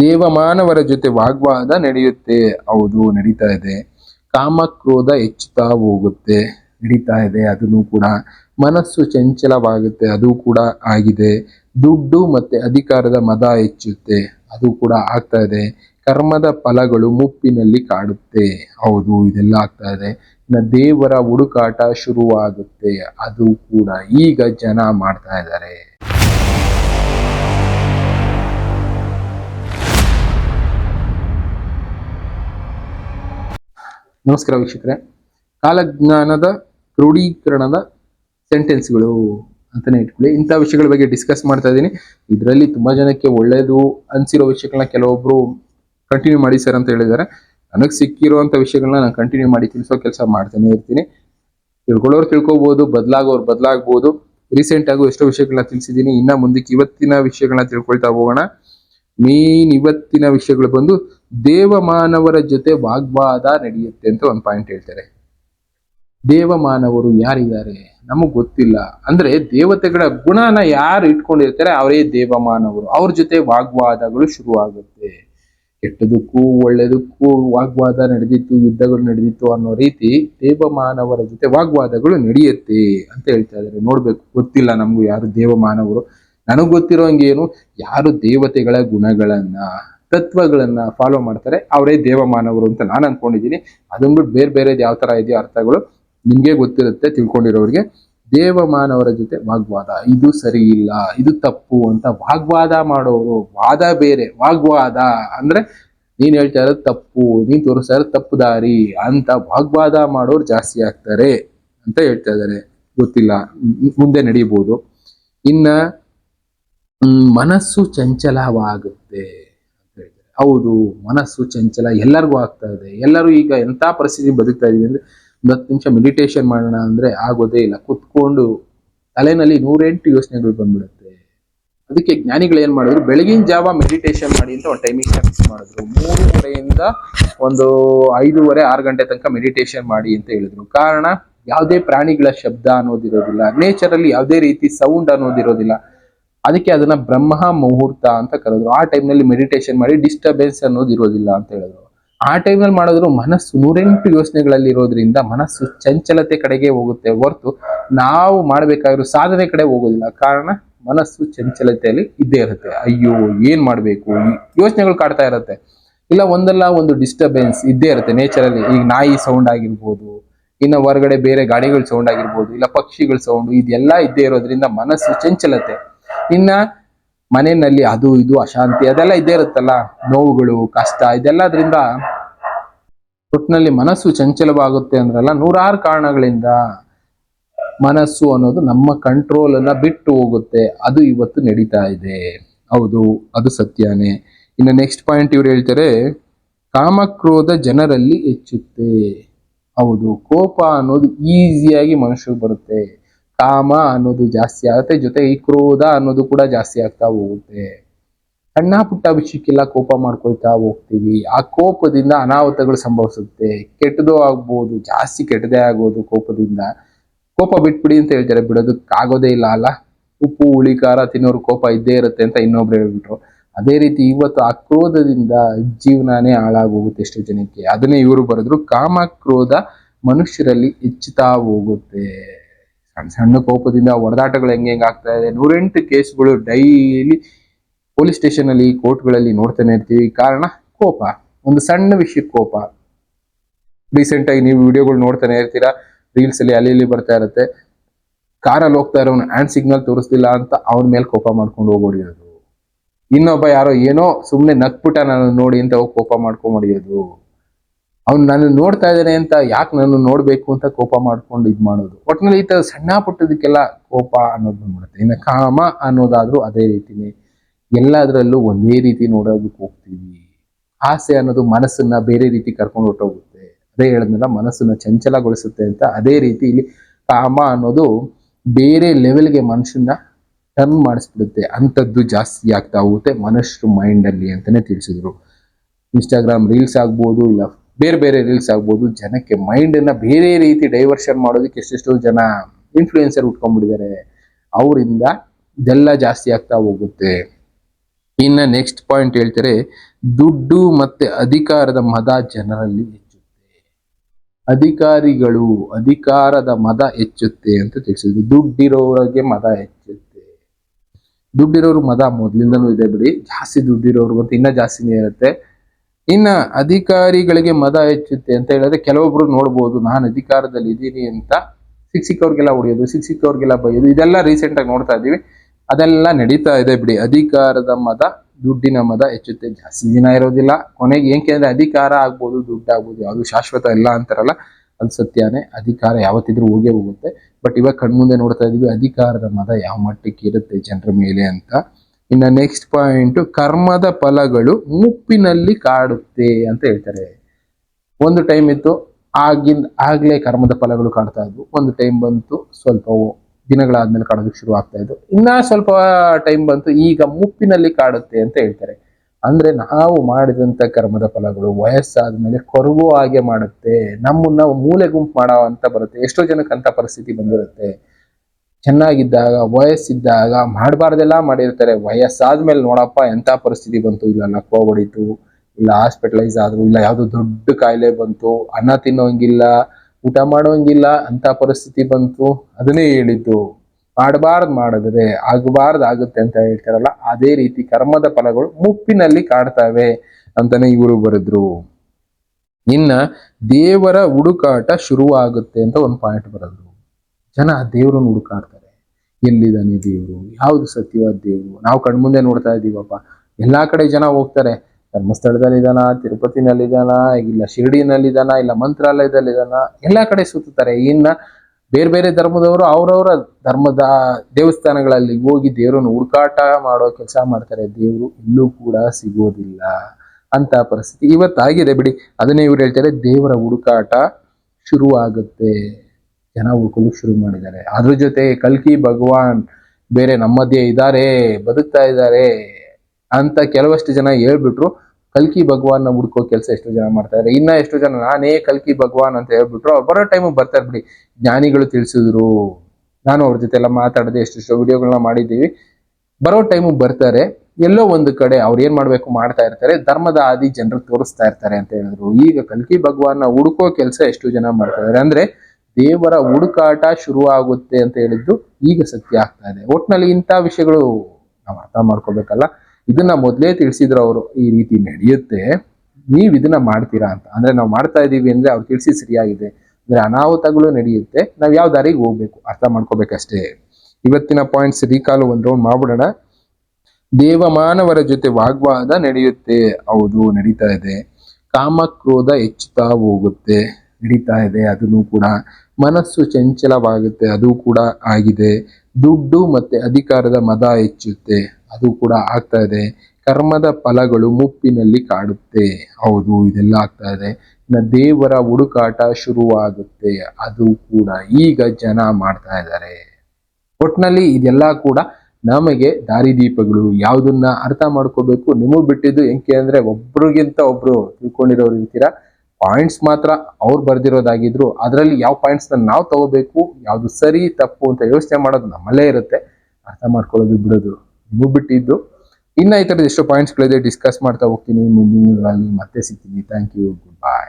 ದೇವಮಾನವರ ಜೊತೆ ವಾಗ್ವಾದ ನಡೆಯುತ್ತೆ. ಹೌದು, ನಡೀತಾ ಇದೆ. ಕಾಮಕ್ರೋಧ ಹೆಚ್ಚುತ್ತಾ ಹೋಗುತ್ತೆ. ನಡೀತಾ ಇದೆ, ಅದನ್ನು ಕೂಡ. ಮನಸ್ಸು ಚಂಚಲವಾಗುತ್ತೆ, ಅದು ಕೂಡ ಆಗಿದೆ. ದುಡ್ಡು ಮತ್ತೆ ಅಧಿಕಾರದ ಮದ ಹೆಚ್ಚುತ್ತೆ, ಅದು ಕೂಡ ಆಗ್ತಾ ಇದೆ. ಕರ್ಮದ ಫಲಗಳು ಮುಪ್ಪಿನಲ್ಲಿ ಕಾಡುತ್ತೆ. ಹೌದು, ಇದೆಲ್ಲ ಆಗ್ತಾ ಇದೆ. ಇನ್ನು ದೇವರ ಹುಡುಕಾಟ ಶುರುವಾಗುತ್ತೆ, ಅದು ಕೂಡ. ಈಗ ಜನ ಮಾಡ್ತಾ ಇದ್ದಾರೆ. ನಮಸ್ಕಾರ ವೀಕ್ಷಕರೇ. ಕಾಲಜ್ಞಾನದ ಕ್ರೋಢೀಕರಣದ ಸೆಂಟೆನ್ಸ್ಗಳು ಅಂತಾನೆ ಇಟ್ಕೊಳ್ಳಿ. ಇಂಥ ವಿಷಯಗಳ ಬಗ್ಗೆ ಡಿಸ್ಕಸ್ ಮಾಡ್ತಾ ಇದ್ದೀನಿ. ಇದರಲ್ಲಿ ತುಂಬಾ ಜನಕ್ಕೆ ಒಳ್ಳೇದು ಅನ್ಸಿರೋ ವಿಷಯಗಳನ್ನ ಕೆಲವೊಬ್ಬರು ಕಂಟಿನ್ಯೂ ಮಾಡಿ ಸರ್ ಅಂತ ಹೇಳಿದ್ದಾರೆ. ನನಗೆ ಸಿಕ್ಕಿರುವಂಥ ವಿಷಯಗಳನ್ನ ನಾನು ಕಂಟಿನ್ಯೂ ಮಾಡಿ ತಿಳಿಸೋ ಕೆಲಸ ಮಾಡ್ತಾನೆ ಇರ್ತೀನಿ. ತಿಳ್ಕೊಳ್ಳೋರು ತಿಳ್ಕೊಬೋದು, ಬದಲಾಗೋರು ಬದಲಾಗ್ಬೋದು. ರೀಸೆಂಟ್ ಆಗು ಎಷ್ಟೋ ವಿಷಯಗಳನ್ನ ತಿಳಿಸಿದ್ದೀನಿ. ಇನ್ನ ಮುಂದಕ್ಕೆ ಇವತ್ತಿನ ವಿಷಯಗಳನ್ನ ತಿಳ್ಕೊಳ್ತಾ ಹೋಗೋಣ. ಮೇನ್ ಇವತ್ತಿನ ವಿಷಯಗಳು ಬಂದು ದೇವಮಾನವರ ಜೊತೆ ವಾಗ್ವಾದ ನಡೆಯುತ್ತೆ ಅಂತ ಒಂದು ಪಾಯಿಂಟ್ ಹೇಳ್ತಾರೆ. ದೇವಮಾನವರು ಯಾರಿದ್ದಾರೆ? ನಮಗ್ ಗೊತ್ತಿಲ್ಲ. ಅಂದ್ರೆ ದೇವತೆಗಳ ಗುಣನ ಯಾರು ಇಟ್ಕೊಂಡಿರ್ತಾರೆ, ಅವರೇ ದೇವಮಾನವರು. ಅವ್ರ ಜೊತೆ ವಾಗ್ವಾದಗಳು ಶುರುವಾಗುತ್ತೆ. ಕೆಟ್ಟದಕ್ಕೂ ಒಳ್ಳೇದಕ್ಕೂ ವಾಗ್ವಾದ ನಡೆದಿತ್ತು, ಯುದ್ಧಗಳು ನಡೆದಿತ್ತು ಅನ್ನೋ ರೀತಿ ದೇವಮಾನವರ ಜೊತೆ ವಾಗ್ವಾದಗಳು ನಡೆಯುತ್ತೆ ಅಂತ ಹೇಳ್ತಾ ಇದ್ದಾರೆ. ನೋಡ್ಬೇಕು, ಗೊತ್ತಿಲ್ಲ ನಮಗೂ ಯಾರು ದೇವಮಾನವರು. ನನಗ್ ಗೊತ್ತಿರೋಂಗೇನು, ಯಾರು ದೇವತೆಗಳ ಗುಣಗಳನ್ನ? ತತ್ವಗಳನ್ನ ಫಾಲೋ ಮಾಡ್ತಾರೆ. ಅವರೇ ದೇವಮಾನವರು ಅಂತ ನಾನು ಅನ್ಕೊಂಡಿದ್ದೀನಿ ಅದನ್ನ ಬೇರೆ ಬೇರೆ ಯಾವ ತರ ಇದೆಯೋ ಅರ್ಥಗಳು ನಿಮ್ಗೆ ಗೊತ್ತಿರುತ್ತೆ ತಿಳ್ಕೊಂಡಿರೋರಿಗೆ. ದೇವಮಾನವರ ಜೊತೆ ವಾಗ್ವಾದ. ಇದು ಸರಿ ಇಲ್ಲ, ಇದು ತಪ್ಪು ಅಂತ ವಾಗ್ವಾದ ಮಾಡೋರು. ವಾದ ಬೇರೆ, ವಾಗ್ವಾದ. ಅಂದ್ರೆ ನೀನ್ ಹೇಳ್ತಾ ಇರೋದು ತಪ್ಪು, ನೀನ್ ತೋರಿಸ್ತಾ ಇರೋದು ತಪ್ಪು ದಾರಿ ಅಂತ ವಾಗ್ವಾದ ಮಾಡೋರು ಜಾಸ್ತಿ ಆಗ್ತಾರೆ ಅಂತ ಹೇಳ್ತಾ ಇದ್ದಾರೆ ಗೊತ್ತಿಲ್ಲ, ಮುಂದೆ ನಡೀಬಹುದು ಇನ್ನ ಮನಸ್ಸು ಚಂಚಲವಾಗುತ್ತೆ. ಹೌದು, ಮನಸ್ಸು ಚಂಚಲ ಎಲ್ಲರಿಗೂ ಆಗ್ತಾ ಇದೆ. ಎಲ್ಲರೂ ಈಗ ಎಂಥ ಪರಿಸ್ಥಿತಿ ಬದುಕ್ತಾ ಇದೀವಿ ಅಂದ್ರೆ ಒಂದು ನಿಮಿಷ ಮೆಡಿಟೇಷನ್ ಮಾಡೋಣ ಅಂದ್ರೆ ಆಗೋದೇ ಇಲ್ಲ. ಕುತ್ಕೊಂಡು ತಲೆನಲ್ಲಿ ನೂರೆಂಟು ಯೋಚನೆಗಳು ಬಂದ್ಬಿಡುತ್ತೆ. ಅದಕ್ಕೆ ಜ್ಞಾನಿಗಳು ಏನು ಮಾಡಿದ್ರು? ಬೆಳಗಿನ ಜಾವ ಮೆಡಿಟೇಷನ್ ಮಾಡಿ ಅಂತ ಒಂದು ಟೈಮಿಂಗ್ ಫಿಕ್ಸ್ ಮಾಡಿದ್ರು. ಮೂರುವರೆಯಿಂದ ಒಂದು ಐದೂವರೆ, ಆರು ಗಂಟೆ ತನಕ ಮೆಡಿಟೇಷನ್ ಮಾಡಿ ಅಂತ ಹೇಳಿದ್ರು. ಕಾರಣ, ಯಾವುದೇ ಪ್ರಾಣಿಗಳ ಶಬ್ದ ಅನ್ನೋದಿರೋದಿಲ್ಲ. ನೇಚರ್ ಅಲ್ಲಿ ಯಾವುದೇ ರೀತಿ ಸೌಂಡ್ ಅನ್ನೋದಿರೋದಿಲ್ಲ. ಅದಕ್ಕೆ ಅದನ್ನ ಬ್ರಹ್ಮ ಮುಹೂರ್ತ ಅಂತ ಕರೆದ್ರು. ಆ ಟೈಮ್ನಲ್ಲಿ ಮೆಡಿಟೇಷನ್ ಮಾಡಿ ಡಿಸ್ಟರ್ಬೆನ್ಸ್ ಅನ್ನೋದು ಇರೋದಿಲ್ಲ ಅಂತ ಹೇಳಿದ್ರು. ಆ ಟೈಮ್ನಲ್ಲಿ ಮಾಡಿದ್ರು ಮನಸ್ಸು ನೂರೆಂಟು ಯೋಚನೆಗಳಲ್ಲಿ ಇರೋದ್ರಿಂದ ಮನಸ್ಸು ಚಂಚಲತೆ ಕಡೆಗೆ ಹೋಗುತ್ತೆ ಹೊರತು ನಾವು ಮಾಡಬೇಕಾಗಿರೋ ಸಾಧನೆ ಕಡೆ ಹೋಗೋದಿಲ್ಲ. ಕಾರಣ ಮನಸ್ಸು ಚಂಚಲತೆಯಲ್ಲಿ ಇದ್ದೇ ಇರುತ್ತೆ. ಅಯ್ಯೋ, ಏನ್ ಮಾಡಬೇಕು? ಯೋಚನೆಗಳು ಕಾಡ್ತಾ ಇರುತ್ತೆ. ಇಲ್ಲ, ಒಂದಲ್ಲ ಒಂದು ಡಿಸ್ಟರ್ಬೆನ್ಸ್ ಇದ್ದೇ ಇರುತ್ತೆ ನೇಚರಲ್ಲಿ. ಈಗ ನಾಯಿ ಸೌಂಡ್ ಆಗಿರ್ಬೋದು, ಇನ್ನು ಹೊರಗಡೆ ಬೇರೆ ಗಾಡಿಗಳ ಸೌಂಡ್ ಆಗಿರ್ಬೋದು, ಇಲ್ಲ ಪಕ್ಷಿಗಳ ಸೌಂಡ್ ಇದೆಲ್ಲ ಇದ್ದೇ ಇರೋದ್ರಿಂದ ಮನಸ್ಸು ಚಂಚಲತೆ. ಇನ್ನ ಮನೆಯಲ್ಲಿ ಅದು ಇದು ಅಶಾಂತಿ ಅದೆಲ್ಲ ಇದ್ದೇ ಇರುತ್ತಲ್ಲ? ನೋವುಗಳು, ಕಷ್ಟ, ಇದೆಲ್ಲದ್ರಿಂದ ಒಟ್ಟಿನಲ್ಲಿ ಮನಸ್ಸು ಚಂಚಲವಾಗುತ್ತೆ ಅಂದ್ರಲ್ಲ, ನೂರಾರು ಕಾರಣಗಳಿಂದ ಮನಸ್ಸು ಅನ್ನೋದು ನಮ್ಮ ಕಂಟ್ರೋಲ್ ಅನ್ನ ಬಿಟ್ಟು ಹೋಗುತ್ತೆ. ಅದು ಇವತ್ತು ನಡೀತಾ ಇದೆ. ಹೌದು, ಅದು ಸತ್ಯನೇ. ಇನ್ನು ನೆಕ್ಸ್ಟ್ ಪಾಯಿಂಟ್ ಇವ್ರು ಹೇಳ್ತಾರೆ, ಕಾಮಕ್ರೋಧ ಜನರಲ್ಲಿ ಹೆಚ್ಚುತ್ತೆ. ಹೌದು, ಕೋಪ ಅನ್ನೋದು ಈಸಿಯಾಗಿ ಮನುಷ್ಯರು ಬರುತ್ತೆ. ಕಾಮ ಅನ್ನೋದು ಜಾಸ್ತಿ ಆಗುತ್ತೆ. ಜೊತೆ ಈ ಕ್ರೋಧ ಅನ್ನೋದು ಕೂಡ ಜಾಸ್ತಿ ಆಗ್ತಾ ಹೋಗುತ್ತೆ. ಸಣ್ಣ ಪುಟ್ಟ ವಿಷಯಕ್ಕೆಲ್ಲ ಕೋಪ ಮಾಡ್ಕೊಳ್ತಾ ಹೋಗ್ತೀವಿ. ಆ ಕೋಪದಿಂದ ಅನಾಹುತಗಳು ಸಂಭವಿಸುತ್ತೆ. ಕೆಟ್ಟದೋ ಆಗ್ಬೋದು, ಜಾಸ್ತಿ ಕೆಟ್ಟದೇ ಆಗೋದು ಕೋಪದಿಂದ. ಕೋಪ ಬಿಟ್ಬಿಡಿ ಅಂತ ಹೇಳ್ತಾರೆ. ಬಿಡೋದಕ್ಕೆ ಆಗೋದೇ ಇಲ್ಲ ಅಲ್ಲ? ಉಪ್ಪು, ಹುಳಿ, ಖಾರ ತಿನ್ನೋರು ಕೋಪ ಇದ್ದೇ ಇರುತ್ತೆ ಅಂತ ಇನ್ನೊಬ್ರು ಹೇಳ್ಬಿಟ್ರು. ಅದೇ ರೀತಿ ಇವತ್ತು ಆ ಕ್ರೋಧದಿಂದ ಜೀವನನೇ ಹಾಳಾಗೋಗುತ್ತೆ ಎಷ್ಟೋ ಜನಕ್ಕೆ. ಅದನ್ನೇ ಇವರು ಬರೆದ್ರು, ಕಾಮ, ಕ್ರೋಧ ಮನುಷ್ಯರಲ್ಲಿ ಹೆಚ್ಚುತ್ತಾ ಹೋಗುತ್ತೆ. ಸಣ್ಣ ಸಣ್ಣ ಕೋಪದಿಂದ ಹೊಡೆದಾಟಗಳು ಹೆಂಗೆ ಹೆಂಗೆ ಆಗ್ತಾ ಇದೆ. ನೂರೆಂಟು ಕೇಸ್ಗಳು ಡೈಲಿ ಪೊಲೀಸ್ ಸ್ಟೇಷನ್ ಅಲ್ಲಿ ಕೋರ್ಟ್ಗಳಲ್ಲಿ ನೋಡ್ತಾನೆ ಇರ್ತೀವಿ. ಕಾರಣ ಕೋಪ. ಒಂದು ಸಣ್ಣ ವಿಷಯಕ್ಕೆ ಕೋಪ. ರೀಸೆಂಟ್ ಆಗಿ ನೀವು ವಿಡಿಯೋಗಳು ನೋಡ್ತಾನೆ ಇರ್ತೀರಾ? ರೀಲ್ಸ್ ಅಲ್ಲಿ ಅಲ್ಲಿ ಇಲ್ಲಿ ಬರ್ತಾ ಇರುತ್ತೆ. ಕಾರಲ್ಲಿ ಹೋಗ್ತಾ ಇರೋನು ಹ್ಯಾಂಡ್ ಸಿಗ್ನಲ್ ತೋರಿಸ್ತಿಲ್ಲ ಅಂತ ಅವನ ಮೇಲೆ ಕೋಪ ಮಾಡ್ಕೊಂಡು ಹೋಗೋಡಿಯೋದು ಇನ್ನೊಬ್ಬ ಯಾರೋ ಏನೋ ಸುಮ್ಮನೆ ನಕ್ಬಿಟ್ಟ ನಾನು ನೋಡಿ ಅಂತ ಹೋಗಿ ಕೋಪ ಮಾಡ್ಕೊಂಡು ಹೊಡಿಯೋದು ಅವ್ನು ನನ್ನ ನೋಡ್ತಾ ಇದ್ದಾನೆ ಅಂತ ಯಾಕೆ ನಾನು ನೋಡ್ಬೇಕು ಅಂತ ಕೋಪ ಮಾಡ್ಕೊಂಡು ಇದು ಮಾಡೋದು? ಒಟ್ಟಿನಲ್ಲಿ ಈ ತರ ಸಣ್ಣ ಪುಟ್ಟದಕ್ಕೆಲ್ಲ ಕೋಪ ಅನ್ನೋದು ಬಂದ್ಬಿಡುತ್ತೆ. ಇನ್ನು ಕಾಮ ಅನ್ನೋದಾದ್ರೂ ಅದೇ ರೀತಿನೇ. ಎಲ್ಲದರಲ್ಲೂ ಒಂದೇ ರೀತಿ ನೋಡೋದಕ್ಕೆ ಹೋಗ್ತೀವಿ. ಆಸೆ ಅನ್ನೋದು ಮನಸ್ಸನ್ನ ಬೇರೆ ರೀತಿ ಕರ್ಕೊಂಡು ಹೊಟ್ಟೋಗುತ್ತೆ ಅದೇ ಹೇಳಿದ್ನಲ್ಲ, ಮನಸ್ಸನ್ನ ಚಂಚಲಗೊಳಿಸುತ್ತೆ ಅಂತ ಅದೇ ರೀತಿ ಇಲ್ಲಿ ಕಾಮ ಅನ್ನೋದು ಬೇರೆ ಲೆವೆಲ್ಗೆ ಮನುಷ್ಯನ ಟರ್ನ್ ಮಾಡಿಸ್ಬಿಡುತ್ತೆ. ಅಂಥದ್ದು ಜಾಸ್ತಿ ಆಗ್ತಾ ಹೋಗುತ್ತೆ ಮನುಷ್ಯರು ಮೈಂಡಲ್ಲಿ ಅಂತಲೇ ತಿಳಿಸಿದ್ರು. ಇನ್ಸ್ಟಾಗ್ರಾಮ್ ರೀಲ್ಸ್ ಆಗ್ಬೋದು, ಇಲ್ಲ ಬೇರೆ ಬೇರೆ ರೀಲ್ಸ್ ಆಗ್ಬೋದು, ಜನಕ್ಕೆ ಮೈಂಡನ್ನು ಬೇರೆ ರೀತಿ ಡೈವರ್ಷನ್ ಮಾಡೋದಕ್ಕೆ ಎಷ್ಟೆಷ್ಟೋ ಜನ ಇನ್ಫ್ಲೂಯೆನ್ಸರ್ ಉಟ್ಕೊಂಡ್ಬಿಟ್ಟಿದ್ದಾರೆ. ಅವರಿಂದ ಇದೆಲ್ಲ ಜಾಸ್ತಿ ಆಗ್ತಾ ಹೋಗುತ್ತೆ. ಇನ್ನು ನೆಕ್ಸ್ಟ್ ಪಾಯಿಂಟ್ ಹೇಳ್ತಾರೆ, ದುಡ್ಡು ಮತ್ತೆ ಅಧಿಕಾರದ ಮದ ಜನರಲ್ಲಿ ಹೆಚ್ಚುತ್ತೆ. ಅಧಿಕಾರಿಗಳು ಅಧಿಕಾರದ ಮದ ಹೆಚ್ಚುತ್ತೆ ಅಂತ ತಿಳಿಸಿದ್ರು. ದುಡ್ಡಿರೋರಿಗೆ ಮದ ಹೆಚ್ಚುತ್ತೆ. ದುಡ್ಡಿರೋರು ಮದ ಮೊದಲಿಂದನೂ ಇದೆ ಬಿಡಿ. ಜಾಸ್ತಿ ದುಡ್ಡಿರೋರು ಮತ್ತೆ ಇನ್ನೂ ಜಾಸ್ತಿನೇ ಇರುತ್ತೆ. ಇನ್ನ ಅಧಿಕಾರಿಗಳಿಗೆ ಮದ ಹೆಚ್ಚುತ್ತೆ ಅಂತ ಹೇಳಿದ್ರೆ ಕೆಲವೊಬ್ರು ನೋಡ್ಬೋದು, ನಾನು ಅಧಿಕಾರದಲ್ಲಿ ಇದ್ದೀನಿ ಅಂತ ಸಿಕ್ ಹೊಡೆಯೋದು, ಸಿಕ್ ಸಿಕ್ಕವ್ರಿಗೆಲ್ಲ ಬೈಯೋದು, ಇದೆಲ್ಲ ರೀಸೆಂಟ್ ಆಗಿ ನೋಡ್ತಾ ಇದೀವಿ. ಅದೆಲ್ಲ ನಡೀತಾ ಇದೆ ಬಿಡಿ. ಅಧಿಕಾರದ ಮದ, ದುಡ್ಡಿನ ಮದ ಹೆಚ್ಚುತ್ತೆ. ಜಾಸ್ತಿ ದಿನ ಇರೋದಿಲ್ಲ. ಕೊನೆಗೆ ಏಕೆ ಅಂದ್ರೆ ಅಧಿಕಾರ ಆಗ್ಬೋದು, ದುಡ್ಡು ಆಗ್ಬೋದು ಅದು ಶಾಶ್ವತ ಇಲ್ಲ ಅಂತಾರಲ್ಲ, ಅದು ಸತ್ಯನೇ. ಅಧಿಕಾರ ಯಾವತ್ತಿದ್ರೂ ಹೋಗೇ ಹೋಗುತ್ತೆ. ಬಟ್ ಇವಾಗ ಕಣ್ಮುಂದೆ ನೋಡ್ತಾ ಇದೀವಿ, ಅಧಿಕಾರದ ಮದ ಯಾವ ಮಟ್ಟಕ್ಕೆ ಇರುತ್ತೆ ಜನರ ಮೇಲೆ ಅಂತ. ಇನ್ನ ನೆಕ್ಸ್ಟ್ ಪಾಯಿಂಟ್ ಕರ್ಮದ ಫಲಗಳು ಮುಪ್ಪಿನಲ್ಲಿ ಕಾಡುತ್ತೆ ಅಂತ ಹೇಳ್ತಾರೆ. ಒಂದು ಟೈಮ್ ಇತ್ತು ಆಗಿಂದ ಆಗಲೇ ಕರ್ಮದ ಫಲಗಳು ಕಾಡ್ತಾ ಇದ್ವು. ಒಂದು ಟೈಮ್ ಬಂತು ಸ್ವಲ್ಪ ದಿನಗಳಾದ್ಮೇಲೆ ಕಾಡೋದಕ್ಕೆ ಶುರು ಆಗ್ತಾ ಇದ್ವು. ಇನ್ನ ಸ್ವಲ್ಪ ಟೈಮ್ ಬಂತು, ಈಗ ಮುಪ್ಪಿನಲ್ಲಿ ಕಾಡುತ್ತೆ ಅಂತ ಹೇಳ್ತಾರೆ. ಅಂದ್ರೆ ನಾವು ಮಾಡಿದಂತ ಕರ್ಮದ ಫಲಗಳು ವಯಸ್ಸಾದ್ಮೇಲೆ ಕೊರಗೋ ಹಾಗೆ ಮಾಡುತ್ತೆ. ನಮ್ಮನ್ನ ಮೂಲೆ ಗುಂಪು ಮಾಡೋ ಅಂತ ಬರುತ್ತೆ. ಎಷ್ಟೋ ಜನಕ್ಕೆ ಅಂತ ಪರಿಸ್ಥಿತಿ ಬಂದಿರುತ್ತೆ. ಚೆನ್ನಾಗಿದ್ದಾಗ, ವಯಸ್ಸಿದ್ದಾಗ ಮಾಡಬಾರ್ದೆಲ್ಲ ಮಾಡಿರ್ತಾರೆ. ವಯಸ್ಸಾದ್ಮೇಲೆ ನೋಡಪ್ಪ ಎಂಥ ಪರಿಸ್ಥಿತಿ ಬಂತು. ಇಲ್ಲ ನಕ್ಕ ಹೊಡಿತು, ಇಲ್ಲ ಹಾಸ್ಪಿಟಲೈಸ್ ಆದ್ರು, ಇಲ್ಲ ಯಾವುದೋ ದೊಡ್ಡ ಕಾಯಿಲೆ ಬಂತು, ಅನ್ನ ತಿನ್ನೋಂಗಿಲ್ಲ, ಊಟ ಮಾಡೋಂಗಿಲ್ಲ ಅಂತ ಪರಿಸ್ಥಿತಿ ಬಂತು. ಅದನ್ನೇ ಹೇಳಿದ್ದು. ಮಾಡಬಾರ್ದು ಮಾಡಿದ್ರೆ ಆಗಬಾರ್ದು ಆಗುತ್ತೆ ಅಂತ ಹೇಳ್ತಾರಲ್ಲ, ಅದೇ ರೀತಿ ಕರ್ಮದ ಫಲಗಳು ಮುಪ್ಪಿನಲ್ಲಿ ಕಾಡ್ತವೆ ಅಂತಾನೆ ಇವರು ಬರೆದ್ರು. ಇನ್ನ ದೇವರ ಹುಡುಕಾಟ ಶುರುವಾಗುತ್ತೆ ಅಂತ ಒಂದು ಪಾಯಿಂಟ್ ಬರೆದ್ರು. ಜನ ದೇವರನ್ನು ಹುಡುಕಾಡ್ತಾರೆ. ಎಲ್ಲಿದ್ದಾನೆ ದೇವರು? ಯಾವುದು ಸತ್ಯವಾದ ದೇವರು? ನಾವು ಕಣ್ಮುಂದೆ ನೋಡ್ತಾ ಇದ್ದೀವಪ್ಪ. ಎಲ್ಲಾ ಕಡೆ ಜನ ಹೋಗ್ತಾರೆ. ಧರ್ಮಸ್ಥಳದಲ್ಲಿದ್ದಾನ ತಿರುಪತಿನಲ್ಲಿದ್ದಾನ, ಇಲ್ಲ ಶಿರಡಿನಲ್ಲಿದ್ದಾನ, ಇಲ್ಲ ಮಂತ್ರಾಲಯದಲ್ಲಿದ್ದಾನ, ಎಲ್ಲಾ ಕಡೆ ಸುತ್ತಾರೆ ಇನ್ನ ಬೇರೆ ಬೇರೆ ಧರ್ಮದವರು ಅವರವರ ಧರ್ಮದ ದೇವಸ್ಥಾನಗಳಲ್ಲಿ ಹೋಗಿ ದೇವರನ್ನು ಹುಡುಕಾಟ ಮಾಡೋ ಕೆಲಸ ಮಾಡ್ತಾರೆ. ದೇವರು ಇಲ್ಲೂ ಕೂಡ ಸಿಗೋದಿಲ್ಲ ಅಂತ ಪರಿಸ್ಥಿತಿ ಇವತ್ತಾಗಿದೆ ಬಿಡಿ. ಅದನ್ನೇ ಇವ್ರು ಹೇಳ್ತಾರೆ, ದೇವರ ಹುಡುಕಾಟ ಶುರುವಾಗುತ್ತೆ. ಜನ ಹುಡುಕಲು ಶುರು ಮಾಡಿದ್ದಾರೆ. ಅದ್ರ ಜೊತೆ ಕಲ್ಕಿ ಭಗವಾನ್ ಬೇರೆ ನಮ್ಮ ಮಧ್ಯೆ ಇದ್ದಾರೆ, ಬದುಕ್ತಾ ಇದ್ದಾರೆ ಅಂತ ಕೆಲವಷ್ಟು ಜನ ಹೇಳ್ಬಿಟ್ರು. ಕಲ್ಕಿ ಭಗವಾನ್ ಹುಡ್ಕೋ ಕೆಲಸ ಎಷ್ಟು ಜನ ಮಾಡ್ತಾ ಇದ್ದಾರೆ ಇನ್ನ ಎಷ್ಟು ಜನ ನಾನೇ ಕಲ್ಕಿ ಭಗವಾನ್ ಅಂತ ಹೇಳ್ಬಿಟ್ರು. ಬರೋ ಟೈಮ್ ಬರ್ತಾರೆ ಬಿಡಿ. ಜ್ಞಾನಿಗಳು ತಿಳಿಸಿದ್ರು. ನಾನು ಅವ್ರ ಜೊತೆ ಎಲ್ಲ ಮಾತಾಡದೆ, ಎಷ್ಟೆಷ್ಟೋ ವಿಡಿಯೋಗಳನ್ನ ಮಾಡಿದ್ದೀವಿ. ಬರೋ ಟೈಮು ಬರ್ತಾರೆ. ಎಲ್ಲೋ ಒಂದು ಕಡೆ ಅವ್ರು ಏನ್ ಮಾಡ್ಬೇಕು ಮಾಡ್ತಾ ಇರ್ತಾರೆ. ಧರ್ಮದ ಆದಿ ಜನರು ತೋರಿಸ್ತಾ ಇರ್ತಾರೆ ಅಂತ ಹೇಳಿದ್ರು. ಈಗ ಕಲ್ಕಿ ಭಗವಾನ್ನ ಹುಡುಕೋ ಕೆಲಸ ಎಷ್ಟು ಜನ ಮಾಡ್ತಾ ಇದಾರೆ. ಅಂದ್ರೆ ದೇವರ ಹುಡುಕಾಟ ಶುರುವಾಗುತ್ತೆ ಅಂತ ಹೇಳಿದ್ದು ಈಗ ಸತ್ಯ ಆಗ್ತಾ ಇದೆ. ಒಟ್ನಲ್ಲಿ ಇಂಥ ವಿಷಯಗಳು ನಾವು ಅರ್ಥ ಮಾಡ್ಕೋಬೇಕಲ್ಲ? ಇದನ್ನ ಮೊದಲೇ ತಿಳಿಸಿದ್ರು ಅವರು, ಈ ರೀತಿ ನಡೆಯುತ್ತೆ, ನೀವು ಇದನ್ನ ಮಾಡ್ತೀರಾ ಅಂತ. ಅಂದ್ರೆ ನಾವು ಮಾಡ್ತಾ ಇದ್ದೀವಿ ಅಂದ್ರೆ ಅವ್ರು ತಿಳಿಸಿ ಸರಿಯಾಗಿದೆ. ಅಂದ್ರೆ ಅನಾಹುತಗಳು ನಡೆಯುತ್ತೆ, ನಾವು ಯಾವ ದಾರಿಗೆ ಹೋಗ್ಬೇಕು? ಅರ್ಥ ಮಾಡ್ಕೋಬೇಕಷ್ಟೇ. ಇವತ್ತಿನ ಪಾಯಿಂಟ್ಸ್ ರೀಕಾಲು ಒಂದು ರೌಂಡ್ ಮಾಡ್ಬಿಡೋಣ. ದೇವಮಾನವರ ಜೊತೆ ವಾಗ್ವಾದ ನಡೆಯುತ್ತೆ. ಹೌದು, ನಡೀತಾ ಇದೆ. ಕಾಮಕ್ರೋಧ ಹೆಚ್ಚುತ್ತಾ ಹೋಗುತ್ತೆ. ನಡೀತಾ ಇದೆ, ಅದನ್ನು ಕೂಡ ಮನಸ್ಸು ಚಂಚಲವಾಗುತ್ತೆ, ಅದು ಕೂಡ ಆಗಿದೆ. ದುಡ್ಡು ಮತ್ತೆ ಅಧಿಕಾರದ ಮದ ಹೆಚ್ಚುತ್ತೆ, ಅದು ಕೂಡ ಆಗ್ತಾ ಇದೆ. ಕರ್ಮದ ಫಲಗಳು ಮುಪ್ಪಿನಲ್ಲಿ ಕಾಡುತ್ತೆ. ಹೌದು, ಇದೆಲ್ಲ ಆಗ್ತಾ ಇದೆ. ದೇವರ ಹುಡುಕಾಟ ಶುರುವಾಗುತ್ತೆ, ಅದು ಕೂಡ ಈಗ ಜನ ಮಾಡ್ತಾ ಇದ್ದಾರೆ. ಒಟ್ನಲ್ಲಿ ಇದೆಲ್ಲ ಕೂಡ ನಮಗೆ ದಾರಿದೀಪಗಳು, ಯಾವುದನ್ನ ಅರ್ಥ ಮಾಡ್ಕೋಬೇಕು, ನಿಮಗೆ ಬಿಟ್ಟಿದ್ದು ಎಂಕೆ ಅಂದ್ರೆ ಒಬ್ರಿಗಿಂತ ಒಬ್ರು ತಿಳ್ಕೊಂಡಿರೋರು ಇರ್ತೀರಾ? ಪಾಯಿಂಟ್ಸ್ ಮಾತ್ರ ಅವ್ರು ಬರ್ದಿರೋದಾಗಿದ್ರು, ಅದರಲ್ಲಿ ಯಾವ ಪಾಯಿಂಟ್ಸ್ ನಾವು ತಗೋಬೇಕು, ಯಾವುದು ಸರಿ, ತಪ್ಪು ಅಂತ ಯೋಚನೆ ಮಾಡೋದು ನಮ್ಮಲ್ಲೇ ಇರುತ್ತೆ. ಅರ್ಥ ಮಾಡ್ಕೊಳ್ಳೋದು ಬಿಡೋದು ನೀವು ಬಿಟ್ಟಿದ್ದು ಇನ್ನು ಈ ಥರದ ಎಷ್ಟೋ ಪಾಯಿಂಟ್ಸ್ಗಳಿದೆ ಡಿಸ್ಕಸ್ ಮಾಡ್ತಾ ಹೋಗ್ತೀನಿ ಮುಂದಿನ ಮತ್ತೆ ಸಿಗ್ತೀನಿ. Thank you good bye